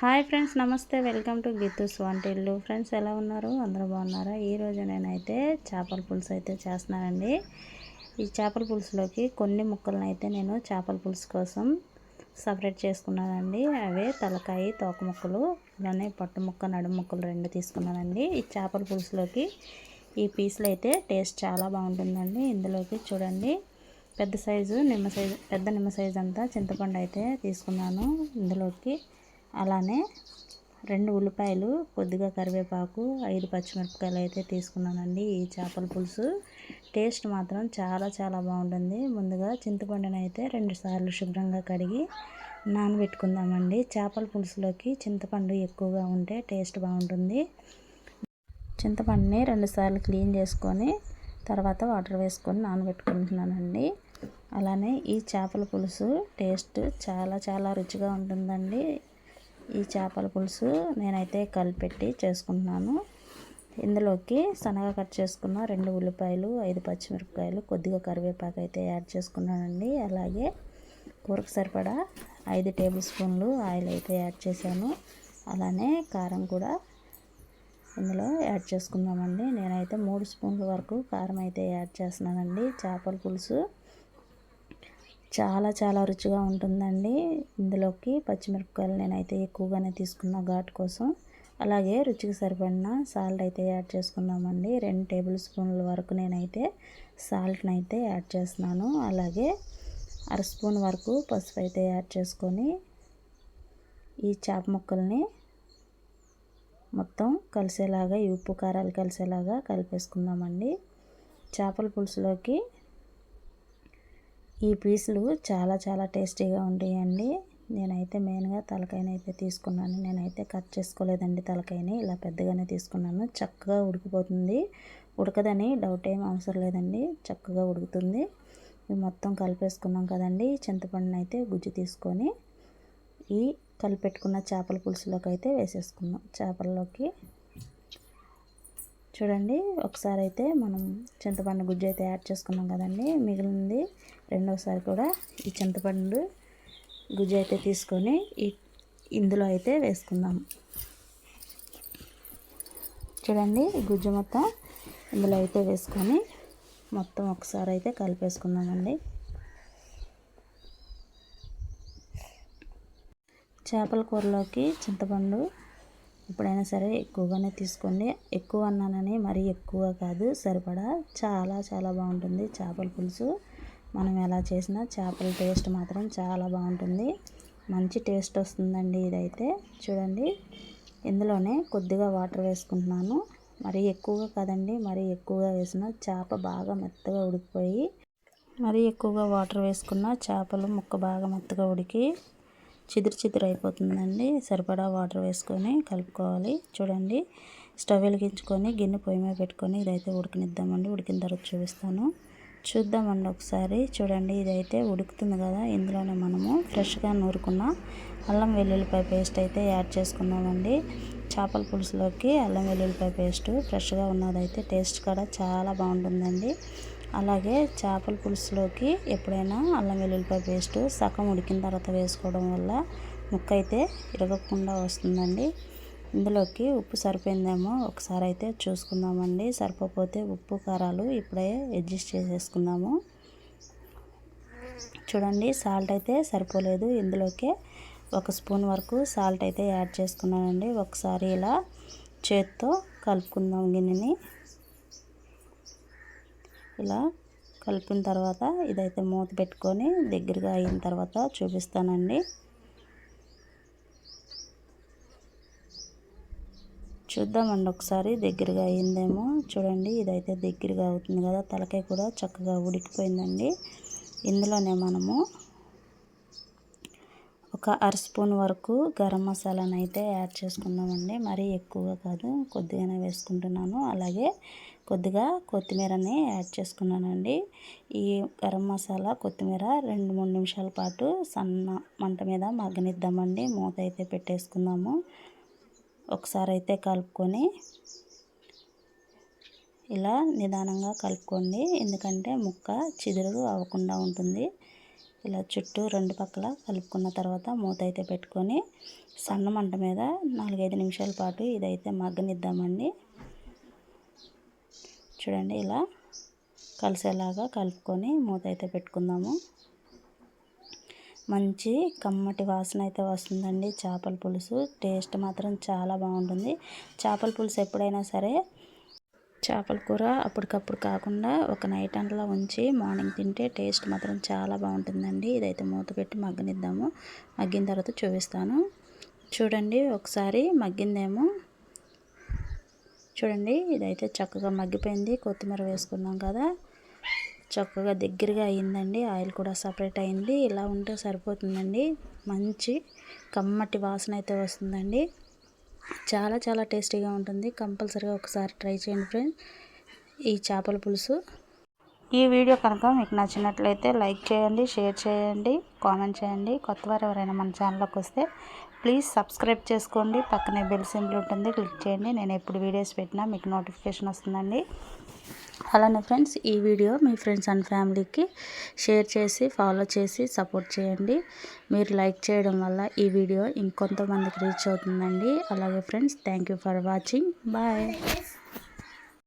Hi friends నమస్తే. Welcome to Geethu's వంటిల్లు friends ఎలా ఉన్నారు? అందరూ బాగున్నారా? ఈరోజు నేనైతే చేపల పులుసు అయితే చేస్తున్నానండి. ఈ చేపల పులుసులోకి కొన్ని ముక్కలను అయితే నేను చేపల పులుసు కోసం సపరేట్ చేసుకున్నానండి. అవే తలకాయ తోక ముక్కలు ఇలానే పట్టు ముక్క నడుము ముక్కలు రెండు తీసుకున్నానండి. ఈ చేపల పులుసులోకి ఈ పీసులు అయితే టేస్ట్ చాలా బాగుంటుందండి. ఇందులోకి చూడండి. పెద్ద సైజు నిమ్మ సైజు పెద్ద నిమ్మ సైజు అంతా చింతపండు అయితే తీసుకున్నాను. ఇందులోకి అలానే రెండు ఉల్లిపాయలు కొద్దిగా కరివేపాకు ఐదు పచ్చిమిరపకాయలు అయితే తీసుకున్నానండి ఈ చేపల పులుసు. టేస్ట్ మాత్రం చాలా చాలా బాగుంటుంది. ముందుగా చింతపండుని అయితే రెండు సార్లు శుభ్రంగా కడిగి నానబెట్టుకుందామండి. చేపల పులుసులోకి చింతపండు ఎక్కువగా ఉంటే టేస్ట్ బాగుంటుంది. చింతపండుని రెండుసార్లు క్లీన్ చేసుకొని తర్వాత వాటర్ వేసుకొని నానబెట్టుకుంటున్నానండి. అలానే ఈ చేపల పులుసు టేస్ట్ చాలా చాలా రుచిగా ఉంటుందండి. ఈ చేపల పులుసు నేనైతే కలిపెట్టి చేసుకుంటున్నాను. ఇందులోకి సన్నగా కట్ చేసుకున్న రెండు ఉల్లిపాయలు ఐదు పచ్చిమిరపకాయలు కొద్దిగా కరివేపాకు అయితే యాడ్ చేసుకున్నానండి. అలాగే కూరకు సరిపడా ఐదు టేబుల్ స్పూన్లు ఆయిల్ అయితే యాడ్ చేశాను. అలానే కారం కూడా ఇందులో యాడ్ చేసుకుందామండి. నేనైతే మూడు స్పూన్ల వరకు కారం అయితే యాడ్ చేస్తున్నానండి. చేపల పులుసు చాలా చాలా రుచిగా ఉంటుందండి. ఇందులోకి పచ్చిమిరపకాయలు నేనైతే ఎక్కువగానే తీసుకున్న ఘాటు కోసం. అలాగే రుచికి సరిపడిన సాల్ట్ అయితే యాడ్ చేసుకుందామండి. రెండు టేబుల్ స్పూన్ల వరకు నేనైతే సాల్ట్ని అయితే యాడ్ చేస్తున్నాను. అలాగే అర స్పూన్ వరకు పసుపు అయితే యాడ్ చేసుకొని ఈ చేప ముక్కల్ని మొత్తం కలిసేలాగా ఈ ఉప్పు కారాలు కలిసేలాగా కలిపేసుకుందామండి. చేపల పులుసులోకి ఈ పీసులు చాలా చాలా టేస్టీగా ఉంటాయండి నేనైతే మెయిన్గా తలకాయనైతే తీసుకున్నాను. నేనైతే కట్ చేసుకోలేదండి తలకాయని. ఇలా పెద్దగానే తీసుకున్నాను. చక్కగా ఉడికిపోతుంది. ఉడకదని డౌట్ ఏం అవసరం లేదండి. చక్కగా ఉడుకుతుంది. మొత్తం కలిపేసుకున్నాం కదండి. చింతపండుని అయితే గుజ్జు తీసుకొని ఈ కలిపెట్టుకున్న చేపల పులుసులోకి అయితే వేసేసుకున్నాం చేపల్లోకి చూడండి ఒకసారి అయితే మనం చింతపండు గుజ్జు అయితే యాడ్ చేసుకున్నాం కదండి. మిగిలింది రెండోసారి కూడా ఈ చింతపండు గుజ్జు అయితే తీసుకొని ఈ ఇందులో అయితే వేసుకుందాం. చూడండి గుజ్జు మొత్తం ఇందులో అయితే వేసుకొని మొత్తం ఒకసారి అయితే కలిపేసుకుందామండి. చేపల కూరలోకి చింతపండు ఎప్పుడైనా సరే ఎక్కువగానే తీసుకోండి. ఎక్కువ అన్నానని మరీ ఎక్కువ కాదు. సరిపడా చాలా చాలా బాగుంటుంది చేపల పులుసు. మనం ఎలా చేసినా చేపల టేస్ట్ మాత్రం చాలా బాగుంటుంది. మంచి టేస్ట్ వస్తుందండి ఇదైతే. చూడండి. ఇందులోనే కొద్దిగా వాటర్ వేసుకుంటున్నాను. మరీ ఎక్కువగా కదండి. మరీ ఎక్కువగా వేసిన చేప బాగా మెత్తగా ఉడికిపోయి మరీ ఎక్కువగా వాటర్ వేసుకున్న చేపలు ముక్క బాగా మెత్తగా ఉడికి చిదురు చిదురు అయిపోతుందండి. సరిపడా వాటర్ వేసుకొని కలుపుకోవాలి. చూడండి స్టవ్ వెలిగించుకొని గిన్నె పొయ్యి మీద పెట్టుకొని ఇదైతే ఉడికినిద్దామండి. ఉడికిన తర్వాత చూపిస్తాను. చూద్దామండి ఒకసారి. చూడండి ఇదైతే ఉడుకుతుంది కదా ఇందులోనే మనము ఫ్రెష్గా నూరుకున్న అల్లం వెల్లుల్లిపాయ పేస్ట్ అయితే యాడ్ చేసుకుందామండి. చేపల పులుసులోకి అల్లం వెల్లుల్లిపాయ పేస్ట్ ఫ్రెష్గా ఉన్నదైతే టేస్ట్ కూడా చాలా బాగుంటుందండి. అలాగే చేపల పులుసులోకి ఎప్పుడైనా అల్లం వెల్లుల్లిపాయ పేస్ట్ సగం ఉడికిన తర్వాత వేసుకోవడం వల్ల ముక్క అయితే ఇరగకుండా వస్తుందండి. ఇందులోకి ఉప్పు సరిపోయిందేమో ఒకసారి అయితే చూసుకుందామండి. సరిపోతే ఉప్పు కారాలు ఇప్పుడే అడ్జస్ట్ చేసేసుకుందాము. చూడండి సాల్ట్ అయితే సరిపోలేదు. ఇందులోకి ఒక స్పూన్ వరకు సాల్ట్ అయితే యాడ్ చేసుకున్నానండి. ఒకసారి ఇలా చేత్తో కలుపుకుందాం గిన్నెని. ఇలా కలిపిన తర్వాత ఇదైతే మూత పెట్టుకొని దగ్గరగా అయిన తర్వాత చూపిస్తానండి. చూద్దామండి ఒకసారి దగ్గరగా అయిందేమో. చూడండి ఇదైతే దగ్గరగా అవుతుంది కదా తలకాయ కూడా చక్కగా ఉడికిపోయిందండి. ఇందులోనే మనము ఒక అర స్పూన్ వరకు గరం మసాలాను అయితే యాడ్ చేసుకుందామండి. మరీ ఎక్కువగా కాదు కొద్దిగానే వేసుకుంటున్నాను. అలాగే కొద్దిగా కొత్తిమీరని యాడ్ చేసుకున్నానండి. ఈ గరం మసాలా కొత్తిమీర రెండు మూడు నిమిషాల పాటు సన్న మంట మీద మగ్గనిద్దామండి. మూత అయితే పెట్టేసుకుందాము. ఒకసారి అయితే కలుపుకొని ఇలా నిదానంగా కలుపుకోండి. ఎందుకంటే ముక్క చిదురు అవ్వకుండా ఉంటుంది. ఇలా చుట్టూ రెండు పక్కల కలుపుకున్న తర్వాత మూత అయితే పెట్టుకొని సన్న మంట మీద నాలుగైదు నిమిషాల పాటు ఇదైతే మగ్గనిద్దామండి. చూడండి ఇలా కలిసేలాగా కలుపుకొని మూత అయితే పెట్టుకుందాము. మంచి కమ్మటి వాసన అయితే వస్తుందండి చేపల పులుసు. టేస్ట్ మాత్రం చాలా బాగుంటుంది. చేపల పులుసు ఎప్పుడైనా సరే చేపల కూర అప్పటికప్పుడు కాకుండా ఒక నైట్ అంతలా ఉంచి మార్నింగ్ తింటే టేస్ట్ మాత్రం చాలా బాగుంటుందండి. ఇదైతే మూత పెట్టి మగ్గనిద్దాము. మగ్గిన తర్వాత చూపిస్తాను. చూడండి ఒకసారి మగ్గిందేమో. చూడండి ఇదైతే చక్కగా మగ్గిపోయింది. కొత్తిమీర వేసుకున్నాం కదా. చక్కగా దగ్గరగా అయ్యిందండి ఆయిల్ కూడా సపరేట్ అయింది. ఇలా ఉంటే సరిపోతుందండి. మంచి కమ్మటి వాసన అయితే వస్తుందండి. చాలా చాలా టేస్టీగా ఉంటుంది. కంపల్సరీగా ఒకసారి ట్రై చేయండి ఫ్రెండ్స్ ఈ చేపల పులుసు. ఈ వీడియో కనుక మీకు నచ్చినట్లయితే లైక్ చేయండి షేర్ చేయండి కామెంట్ చేయండి. కొత్త వారు ఎవరైనా మన ఛానల్లోకి వస్తే ప్లీజ్ సబ్స్క్రైబ్ చేసుకోండి. పక్కనే బెల్ సింబల్ ఉంటుంది. క్లిక్ చేయండి. నేను ఎప్పుడు వీడియోస్ పెట్టినా మీకు నోటిఫికేషన్ వస్తుందండి. అలానే ఫ్రెండ్స్ ఈ వీడియో మీ ఫ్రెండ్స్ అండ్ ఫ్యామిలీకి షేర్ చేసి ఫాలో చేసి సపోర్ట్ చేయండి. మీరు లైక్ చేయడం వల్ల ఈ వీడియో ఇంకొంతమందికి రీచ్ అవుతుందండి. అలాగే friends thank for watching. Bye.